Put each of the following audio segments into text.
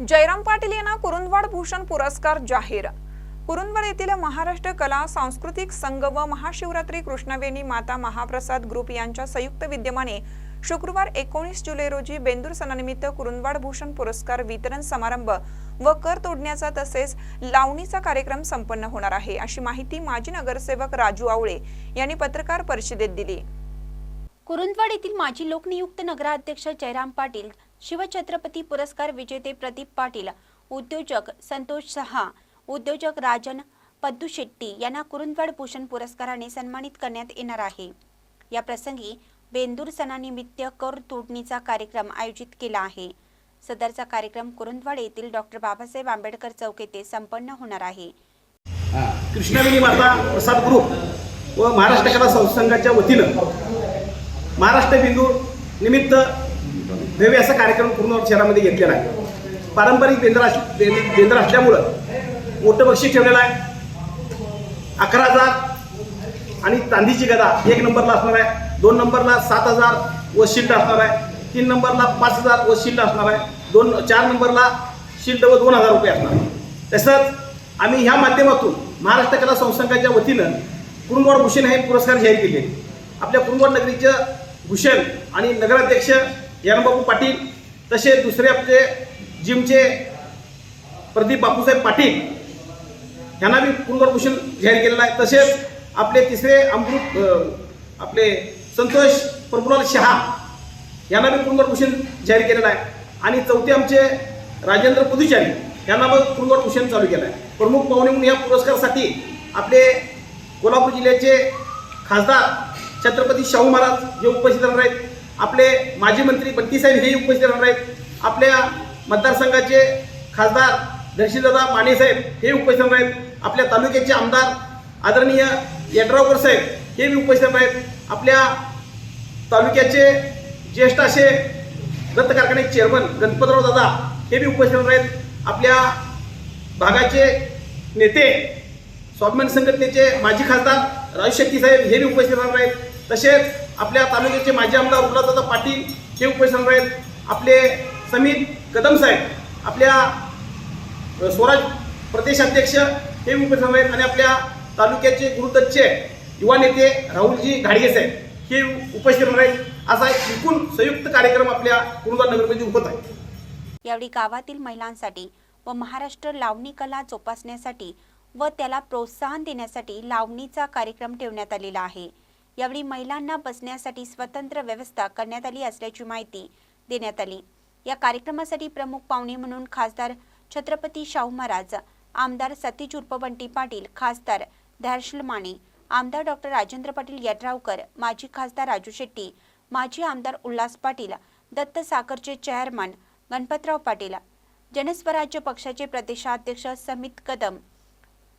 जयराम पाटील यांना कुरुंदवाड भूषण पुरस्कार जाहीर. कुरुंदवाड येथील महाराष्ट्र कला सांस्कृतिक संघ व महाशिवरात्री कृष्णवेणी माता महाप्रसाद ग्रुप यांच्या संयुक्त विद्यमाने शुक्रवार एकोणीस जुलै रोजी बेंदूर सणानिमित्त कुरुंदवाड भूषण पुरस्कार वितरण समारंभ व कर तोडण्याचा तसेच लावणीचा कार्यक्रम संपन्न होणार आहे अशी माहिती माजी नगरसेवक राजू आवळे यांनी पत्रकार परिषदेत दिली. कुरुंदवाड येथील माजी लोकनियुक्त नगराध्यक्ष जयराम पाटील शिवछत्रपती पुरस्कार विजेते प्रदीप पाटील उद्योजक संतोष सहा उद्योजक राजन पद्दू शेट्टी यांना कुरुंदवाड भूषण पुरस्काराने सन्मानित करण्यात येणार आहे. या प्रसंगी बेंदूर सणानिमित्त कर तोडणीचा कार्यक्रम आयोजित केला आहे. सदरचा कार्यक्रम कुरुंदवाड येथील डॉक्टर बाबासाहेब आंबेडकर चौक येथे संपन्न होणार आहे. कृष्णवेणी माता प्रसाद ग्रुप व महाराष्ट्र कला संघाच्या वतीनं महाराष्ट्र बिंदू निमित्त भव्य असा कार्यक्रम पूर्ण शहरामध्ये घेतलेला आहे. पारंपरिक बेंद्र अस असल्यामुळं मोठं बक्षीस ठेवलेलं आहे. अकरा हजार आणि चांदीची गदा एक नंबरला असणार आहे. दोन नंबरला सात हजार व शिल्ड असणार आहे. तीन नंबरला पाच हजार व शिल्ड असणार आहे. दोन चार नंबरला शिल्ड व दोन हजार रुपये असणार. आहे तसंच आम्ही ह्या माध्यमातून महाराष्ट्र कला संस्थांच्या वतीनं कुरुंदवाड भूषण हे पुरस्कार जाहीर केले. आपल्या कुरुंदवाड नगरीचं भूषण आणि नगराध्यक्ष यानबाबू पाटील तसे दुसरे आपले जिमचे प्रदीप बापूसाहेब पाटील ह्यांना बी कुरुंदवाड जाहीर केलेलं आहे. तसेच आपले तिसरे अमृत आपले संतोष प्रभुलाल शहा यांना बी पुनर्भूषण जाहीर केलेला आहे. आणि चौथे आमचे राजेंद्र पुदुचारी यांना मग कुरुंदवाड चालू केलं आहे. प्रमुख पाहुणे म्हणून या पुरस्कारासाठी आपले कोल्हापूर जिल्ह्याचे खासदार छत्रपती शाहू महाराज जे उपस्थित राहणार आहेत. आपले माजी मंत्री बत्तीसाहेब हे उपस्थित राहणार आहेत. आपल्या मतदारसंघाचे खासदार दर्शीदादा मानेसाहेब हे उपस्थित राहणार आहेत. आपल्या तालुक्याचे आमदार आदरणीय यड्रावकर साहेब हे बी उपस्थित राहणार आहेत. आपल्या तालुक्याचे ज्येष्ठ असे दत्त कारखान्याचे चेअरमन गणपतराव दादा हे बी उपस्थित राहणार आहेत. आपल्या भागाचे नेते स्वाभिमान संघटनेचे माजी खासदार राजू शेट्टी साहेब हे बी उपस्थित राहणार आहेत. तसेच आपल्या तालुक्याचे माजी आमदार उल्हासदादा पाटील हे उपस्थित आहेत आपले समीर कदम साहेब आपल्या स्वराज प्रदेश अध्यक्ष हे उपस्थित आहेत आणि आपल्या तालुक्याचे गुरुतच्चे युवा नेते राहुलजी घाडगे साहेब हे उपस्थित राहणार आहेत असा एकूण संयुक्त कार्यक्रम आपल्या कुरुंदा नगरमध्ये होत आहे. यावेळी गावातील महिलांसाठी व महाराष्ट्र लावणी कला जोपासण्यासाठी व त्याला प्रोत्साहन देण्यासाठी लावणीचा कार्यक्रम ठेवण्यात आलेला आहे. यावेळी महिलांना बसण्यासाठी स्वतंत्र व्यवस्था करण्यात आली असल्याची माहिती देण्यात आली. या कार्यक्रमासाठी प्रमुख पाहुणे म्हणून खासदार छत्रपती शाहू महाराज आमदार सतीज उर्फ बंटी पाटील खासदार धैर्शल माने आमदार डॉक्टर राजेंद्र पाटील यड्रावकर माजी खासदार राजू शेट्टी माजी आमदार उल्हास पाटील दत्त साखरचे चेअरमन गणपतराव पाटील जनस्वराज्य पक्षाचे प्रदेशाध्यक्ष समित कदम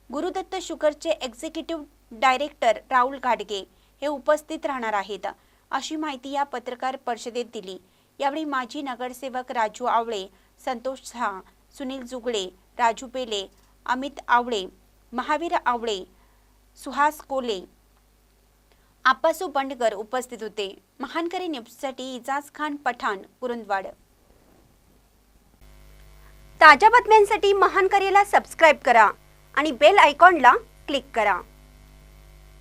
गुरुदत्त शुगरचे एक्झिक्युटिव्ह डायरेक्टर राहुल घाडगे हे उपस्थित राहणार आहेत. अशी माहिती या पत्रकार परिषदेत दिली. यावेळी माजी नगरसेवक राजू आवळे संतोष झा सुनील जुगळे राजू पेले अमित आवळे महावीर आवळे सुहास कोले आप्पासू बंडगर उपस्थित होते. महानकरी न्यूजसाठी इजाज खान पठाण कुरुंदवाड ताज्या बातम्यांसाठी महानकरीला सबस्क्राईब करा आणि बेल आयकॉनला क्लिक करा.